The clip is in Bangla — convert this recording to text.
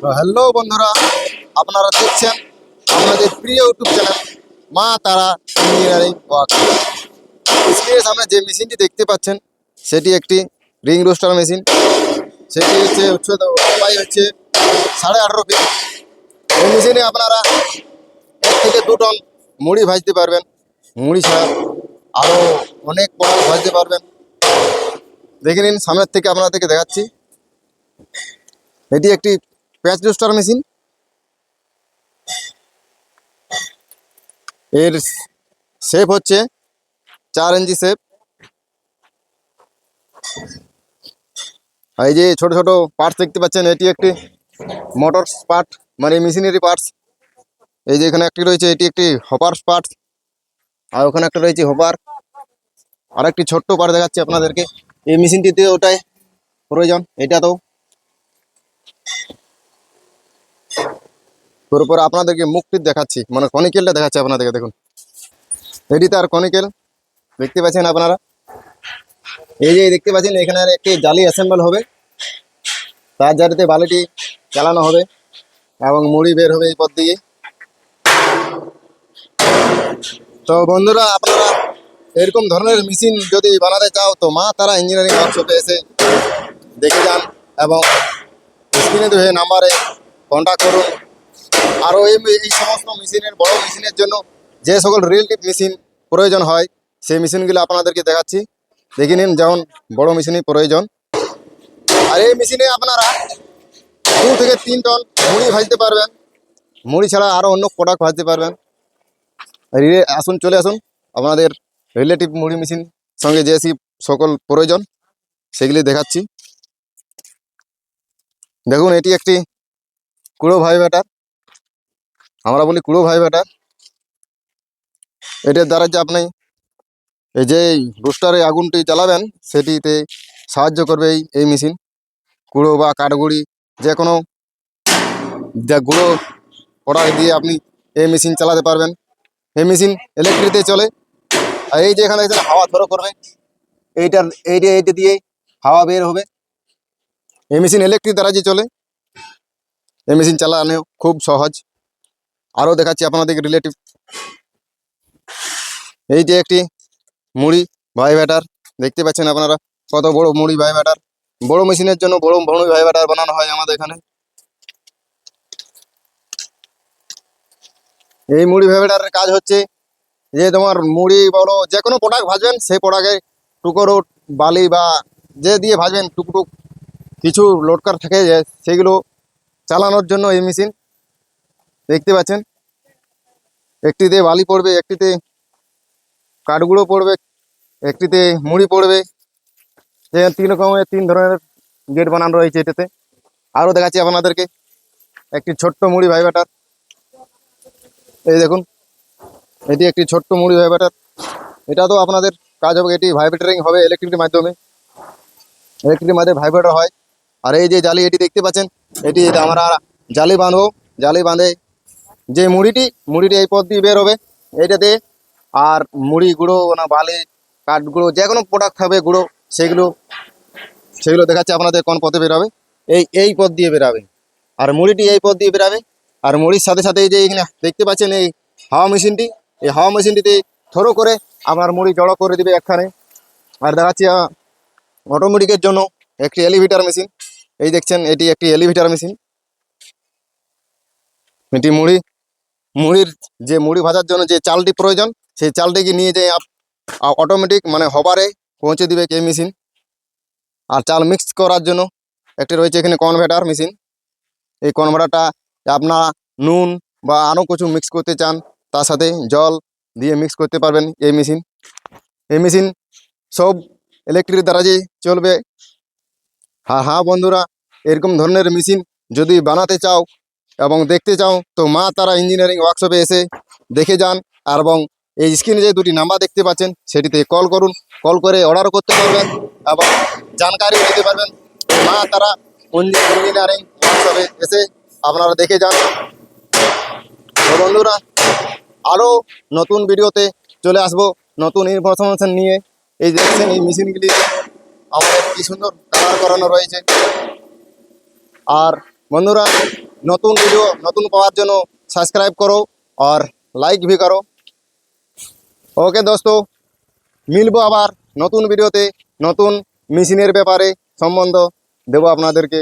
হ্যালো বন্ধুরা, আপনারা দেখছেন আপনাদের প্রিয় ইউটিউব চ্যানেল মা তারা ইঞ্জিনিয়ারিং ওয়ার্ক সামনে যে মেশিনটি দেখতে পাচ্ছেন, সেটি একটি রিং রোস্টার মেশিন সেটি হচ্ছে উচ্চতা হচ্ছে সাড়ে আঠারো ফিট এই মেশিনে আপনারা এক থেকে দু টন মুড়ি ভাজতে পারবেন। মুড়ি ছাড়া আরও অনেক বড় ভাজতে পারবেন। দেখে নিন, সামনের থেকে আপনাদেরকে দেখাচ্ছি। এটি একটি প্যাচ রোস্টার মেশিন। এর শেপ হচ্ছে চার ইঞ্চি শেপ এই যে ছোট ছোট পার্টস দেখতে পাচ্ছেন, এটি একটি মোটর পার্ট মানে মেশিনারি পার্টস এই যে এখানে একটি রয়েছে, এটি একটি হপার পার্টস আর ওখানে একটা রয়েছে হপার আর একটি ছোট্ট পার্ট দেখাচ্ছি আপনাদেরকে। এই মেশিনটিতে ওটাই প্রয়োজন এটা তোর আপনাদেরকে মুক্তি দেখাচ্ছি। মানে কনিকেলটা দেখাচ্ছি আপনাদেরকে, দেখুন। এটি তার কনিকেল দেখতে পাচ্ছেন আপনারা? এই যে দেখতে পাচ্ছেন, এখানে একটি জালি অ্যাসেম্বল হবে। তার জারিতে বালিটি চালানো হবে এবং মুড়ি বের হবে এই পথ দিয়ে। তো বন্ধুরা, আপনারা এরকম ধরনের মেশিন যদি বানাতে চাও, তো মা তারা ইঞ্জিনিয়ারিং ওয়ার্কশপে এসে দেখে যান এবং স্ক্রিনে দুয়ে নাম্বারে কন্ট্যাক্ট করুন। আরও এই এই সমস্ত মেশিনের, বড় মেশিনের জন্য যে সকল রিলেটিভ মেশিন প্রয়োজন হয়, সেই মেশিনগুলো আপনাদেরকে দেখাচ্ছি। দেখে নিন যেমন বড় মেশিনই প্রয়োজন। আর এই মেশিনে আপনারা দু থেকে তিন টন মুড়ি ভাজতে পারবেন। মুড়ি ছাড়া আরও অন্য প্রোডাক্ট ভাজতে পারবেন। রিলে- আসুন, চলে আসুন। আপনাদের রিলেটিভ মুড়ি মেশিন সঙ্গে যে সকল প্রয়োজন, সেগুলি দেখাচ্ছি। দেখুন, এটি একটি কুড়ো ভাই ব্যাটার। আমরা বলি কুড়ো ভাই ব্যাটার এটার দ্বারা যে আপনি এই যে রোস্টারে আগুনটি জ্বালাবেন, সেটিতে সাহায্য করবে এই এই মেশিন কুড়ো বা কাঠগুড়ি যে কোনো যা গুঁড়ো প্রোডাক্ট দিয়ে আপনি এই মেশিন চালাতে পারবেন। এই মেশিন ইলেকট্রিতে চলে। আর এই যে এখানে এখানে হাওয়া ধরো করবে, এইটার এইটা এইটা দিয়ে হাওয়া বের হবে। এই মেশিন ইলেকট্রিক দ্বারা যে চলে, এই মেশিন চালানো খুব সহজ। আরও দেখাচ্ছি আপনাদের রিলেটিভ এই যে একটি মুড়ি ভাই ব্যাটার, দেখতে পাচ্ছেন আপনারা? কত বড় মুড়ি ভাই ব্যাটার। বড় মেশিনের জন্য বড় মুড়ি ভাই ব্যাটার বানানো হয় আমাদের এখানে। এই মুড়ি ভাই ব্যাটারের কাজ হচ্ছে যে তোমার মুড়ি বলো, যে কোনো প্রোডাক্ট ভাজবেন, সেই প্রোডাক্টে টুকরো বালি বা যে দিয়ে ভাজবেন, টুকটুক কিছু লোডকার থাকে যে, সেগুলো চালানোর জন্য এই মেশিন দেখতে পাচ্ছেন? একটিতে বালি পড়বে, একটিতে কাঠগুঁড়ো পড়বে, একটিতে মুড়ি পড়বে। তিন রকমের, তিন ধরনের গেট বানানো রয়েছে এটাতে। আরও দেখাচ্ছি আপনাদেরকে, একটি ছোট্ট মুড়ি ভাই ব্যাটার এই দেখুন, এটি একটি ছোট্ট মুড়ি ভাইব্রেটার এটা তো আপনাদের কাজ হবে, এটি ভাইব্রেটারিং হবে ইলেকট্রিকের মাধ্যমে। ইলেকট্রিকের মাধ্যমে ভাইব্রেটার হয়। আর এই যে জালি, এটি দেখতে পাচ্ছেন? এটি আমরা জালি বাঁধবো, জালি বাঁধে যে মুড়িটি মুড়িটি এই পথ দিয়ে বের হবে। এইটাতে আর মুড়ি গুঁড়ো, না বালি, কাঠ গুঁড়ো, যে কোনো প্রোডাক্ট হবে, গুঁড়ো, সেগুলো সেগুলো দেখাচ্ছে আপনাদের কোন পথে বেরোবে এই এই পথ দিয়ে বেরাবে আর মুড়িটি এই পথ দিয়ে বেরাবে আর মুড়ির সাথে সাথে এই যে এখানে দেখতে পাচ্ছেন এই হাওয়া মেশিনটি, এই হাওয়া মেশিনটিতে থ্রো করে আপনার মুড়ি জড়ো করে দিবে একখানে। আর দেখাচ্ছি অটোমেটিকের জন্য একটি এলিভেটার মেশিন এই দেখছেন, এটি একটি এলিভেটার মেশিন এটি মুড়ি মুড়ির যে মুড়ি ভাজার জন্য যে চালটি প্রয়োজন, সেই চালটিকে নিয়ে যে অটোমেটিক মানে হবারে পৌঁছে দিবে এই মেশিন আর চাল মিক্স করার জন্য একটি রয়েছে এখানে কনভার্টার মেশিন এই কনভার্টারটা আপনারা নুন বা আরও কিছু মিক্স করতে চান, তার সাথে জল দিয়ে মিক্স করতে পারবেন এই মেশিন এই মেশিন সব ইলেকট্রিক দ্বারা যে চলবে। হ্যাঁ হ্যাঁ বন্ধুরা, এরকম ধরনের মেশিন যদি বানাতে চাও এবং দেখতে চাও তো মা তারা ইঞ্জিনিয়ারিং ওয়ার্কশপে এসে দেখে যান। এবং এই স্ক্রিনে যে দুটি নাম্বার দেখতে পাচ্ছেন, সেটিতে কল করুন। কল করে অর্ডার করতে পারবেন এবং জানকারি নিতে পারবেন। মা তারা ইঞ্জিনিয়ারিং ওয়ার্কশপে এসে আপনারা দেখে যান। তো বন্ধুরা, আরও নতুন ভিডিওতে চলে আসব নতুন ইনফরমেশন নিয়ে। এই দেখছেন, এই মেশিনগুলি আমাদের কি সুন্দর কালার করানো রয়েছে। আর বন্ধুরা নতুন ভিডিও নতুন পাওয়ার জন্য সাবস্ক্রাইব করো আর লাইক ভি করো। ওকে দোস্ত, মিলবো আবার নতুন ভিডিওতে নতুন মেশিনের ব্যাপারে সম্বন্ধ দেবো আপনাদেরকে।